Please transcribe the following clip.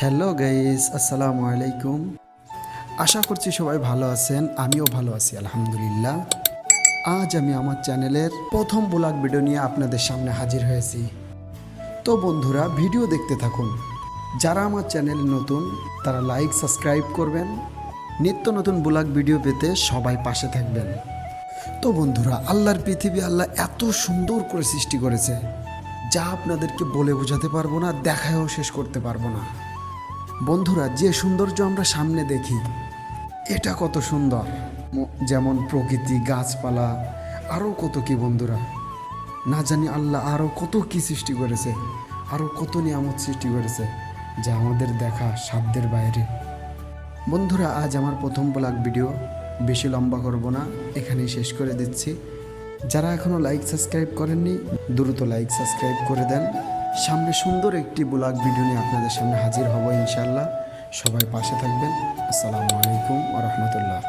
Hello guys আসসালামু আলাইকুম আশা করছি সবাই ভালো আছেন। আমিও ভালো আছি, আলহামদুলিল্লাহ। আজ আমি আমার চ্যানেলের প্রথম ব্লগ ভিডিও নিয়ে আপনাদের সামনে হাজির হয়েছি। তো বন্ধুরা ভিডিও দেখতে থাকুন। যারা আমার চ্যানেলে নতুন, তারা লাইক সাবস্ক্রাইব করবেন। নিত্য নতুন ব্লগ ভিডিও পেতে সবাই পাশে থাকবেন। তো বন্ধুরা, আল্লাহর পৃথিবী আল্লাহ এত সুন্দর করে সৃষ্টি করেছে, যা আপনাদেরকে বলে বোঝাতে পারব না, দেখায়ও শেষ করতে পারব না। বন্ধুরা, যে সৌন্দর্য আমরা সামনে দেখি, এটা কত সুন্দর। যেমন প্রকৃতি, গাছপালা আরও কত কি বন্ধুরা। না জানি আল্লাহ আরও কত কি সৃষ্টি করেছে আরও কত নিয়ামত সৃষ্টি করেছে, যা আমাদের দেখা সাধ্যের বাইরে। বন্ধুরা, আজ আমার প্রথম ব্লগ ভিডিও, বেশি লম্বা করব না, এখানেই শেষ করে দিচ্ছি। যারা এখনও লাইক সাবস্ক্রাইব করেননি, দ্রুত লাইক সাবস্ক্রাইব করে দেন। সামনে সুন্দর একটি ব্লগ ভিডিও নিয়ে আপনাদের সামনে হাজির হব ইনশাল্লাহ সবাই পাশে থাকবেন। আসসালামু আলাইকুম ওরহমতুল্লাহ